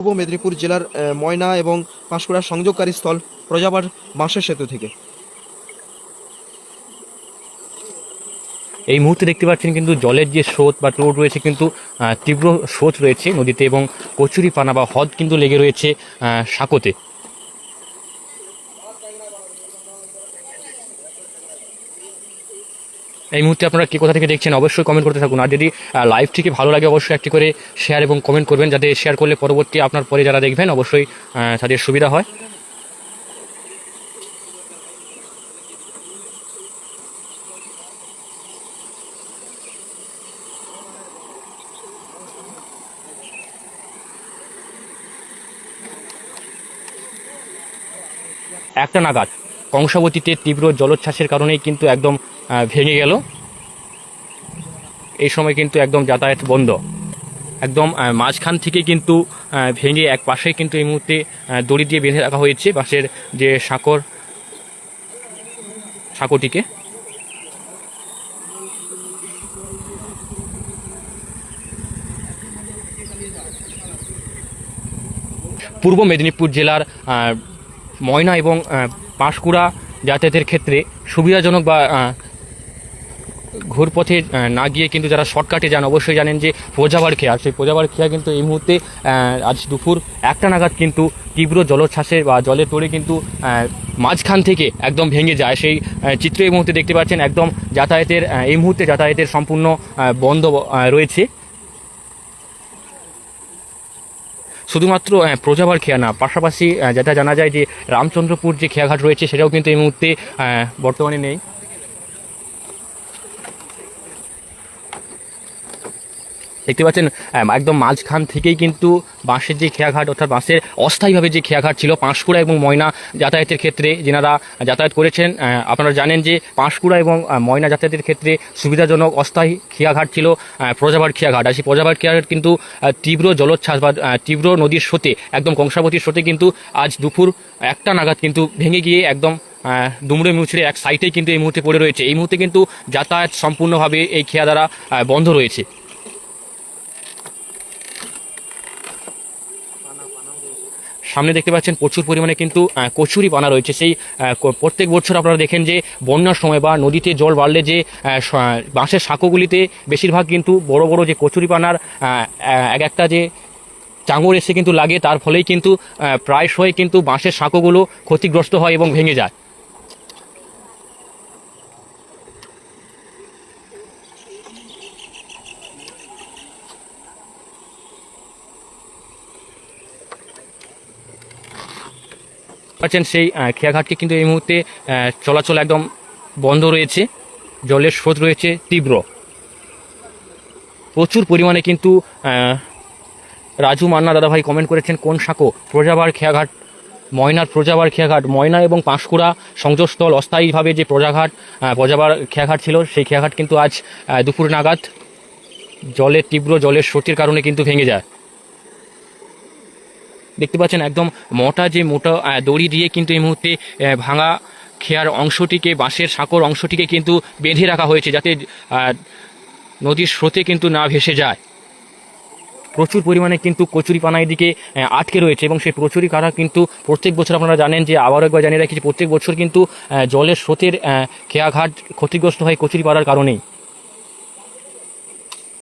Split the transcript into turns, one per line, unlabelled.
পূর্ব মেদিনীপুর জেলার ময়না এবং পাঁশকুড়ার সংযোগকারী স্থল প্রজাবার বাঁশের সেতু থেকে।
এই মুহূর্তে দেখতে পাচ্ছেন কিন্তু জলের যে স্রোত বা টোট রয়েছে কিন্তু তীব্র স্রোত রয়েছে নদীতে এবং কচুরি পানা বা হ্রদ কিন্তু লেগে রয়েছে সাঁকোতে। এই মুহূর্তে আপনারা কে কোথা থেকে দেখছেন অবশ্যই কমেন্ট করতে থাকুন। আর যদি লাইভ থেকে ভালো লাগে, অবশ্যই একটি করে শেয়ার এবং কমেন্ট করবেন, যাতে শেয়ার করলে পরবর্তী আপনার পরে যারা দেখবেন, অবশ্যই তাদের সুবিধা হয়। একটা নাগাদ। কংসাবতীতে তীব্র জলোচ্ছ্বাসের কারণেই কিন্তু একদম ভেঙে গেল। এই সময় কিন্তু একদম যাতায়াত বন্ধ। একদম মাঝখান থেকে কিন্তু ভেঙে এক পাশে কিন্তু এই মুহূর্তে দড়ি দিয়ে বেঁধে রাখা হয়েছে বাসের যে সাঁকর, সাঁকোটিকে। পূর্ব মেদিনীপুর জেলার ময়না এবং পাঁশকুড়া যাতায়াতের ক্ষেত্রে সুবিধাজনক বা ঘুরপথে না গিয়ে কিন্তু যারা শর্টকাটে যান, অবশ্যই জানেন যে প্রজাবার খেয়া। সেই প্রজাবার খেয়া কিন্তু এই মুহূর্তে আজ দুপুর একটা নাগাদ কিন্তু তীব্র জলোচ্ছ্বাসে বা জলের তোড়ে কিন্তু মাঝখান থেকে একদম ভেঙে যায়। সেই চিত্র এই মুহূর্তে দেখতে পাচ্ছেন একদম যাতায়াতের এই মুহূর্তে যাতায়াতের সম্পূর্ণ বন্ধ রয়েছে। শুধুমাত্র প্রজাবার খেয়া না, পাশাপাশি যেটা জানা যায় যে রামচন্দ্রপুর যে খেয়াঘাট রয়েছে, সেটাও কিন্তু এই মুহূর্তে বর্তমানে নেই। দেখতে পাচ্ছেন একদম মাঝখান থেকেই কিন্তু বাঁশের যে খেয়াঘাট, অর্থাৎ বাঁশের অস্থায়ীভাবে যে খেয়াঘাট ছিল, পাঁশকুড়া এবং ময়না যাতায়াতের ক্ষেত্রে যেনারা যাতায়াত করেছেন আপনারা জানেন যে পাঁশকুড়া এবং ময়না যাতায়াতের ক্ষেত্রে সুবিধাজনক অস্থায়ী খেয়াঘাট ছিল প্রজাভাট খেয়াঘাট। আর সেই প্রজাভাট খেয়াঘাট কিন্তু তীব্র জলোচ্ছ্বাস বা তীব্র নদীর স্রোতে, একদম কংসাবতীর স্রোতে কিন্তু আজ দুপুর একটা নাগাদ কিন্তু ভেঙে গিয়ে একদম দুমড়ে মুচড়ে এক সাইডেই কিন্তু এই মুহূর্তে পড়ে রয়েছে। এই মুহূর্তে কিন্তু যাতায়াত সম্পূর্ণভাবে এই খেয়া দ্বারা বন্ধ রয়েছে। সামনে দেখতে পাচ্ছেন প্রচুর পরিমাণে কিন্তু কচুরি পানা রয়েছে। সেই প্রত্যেক বছর আপনারা দেখেন যে, বন্যার সময় বা নদীতে জল বাড়লে যে বাঁশের শাঁকোগুলিতে বেশিরভাগ কিন্তু বড় বড় যে কচুরি পানার এক একটা যে চাঙড় এসে কিন্তু লাগে, তার ফলেই কিন্তু প্রায়শই কিন্তু বাঁশের শাঁকোগুলো ক্ষতিগ্রস্ত হয় এবং ভেঙে যায়। পাচ্ছেন সেই খেয়াঘাটকে কিন্তু এই মুহূর্তে চলাচল একদম বন্ধ রয়েছে। জলের স্রোত রয়েছে তীব্র। প্রচুর পরিমাণে কিন্তু রাজু মান্না দাদাভাই কমেন্ট করেছেন, কোন সাঁকো? প্রজাবার খেয়াঘাট, ময়নার প্রজাবার খেয়াঘাট, ময়না এবং পাঁশকুড়া সংযোগস্থল, অস্থায়ীভাবে যে প্রজাঘাট প্রজাবার খেয়াঘাট ছিল, সেই খেয়াঘাট কিন্তু আজ দুপুর নাগাদ জলের তীব্র জলের স্রোতের কারণে কিন্তু ভেঙে যায়। দেখতে পাচ্ছেন একদম মোটা যে মোটা দড়ি দিয়ে কিন্তু এই মুহূর্তে ভাঙা খেয়ার অংশটিকে, বাঁশের সাঁকর অংশটিকে কিন্তু বেঁধে রাখা হয়েছে যাতে নদীর স্রোতে কিন্তু না ভেসে যায়। প্রচুর পরিমাণে কিন্তু কচুরিপানা এদিকে আটকে রয়েছে এবং সেই কচুরি কারা কিন্তু প্রত্যেক বছর আপনারা জানেন যে, আবারও একবার জানিয়ে রাখি প্রত্যেক বছর কিন্তু জলের স্রোতের খেয়াঘাট ক্ষতিগ্রস্ত হয় কচুরিপাড়ার কারণেই।